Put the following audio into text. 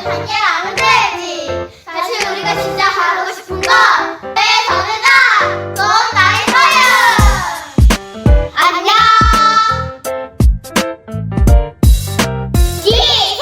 우리는 단계를 알면 돼야지. 사실 우리가 진짜 가르고 싶은 건 내 전에다. 넌 나의 서유. 안녕. 기사.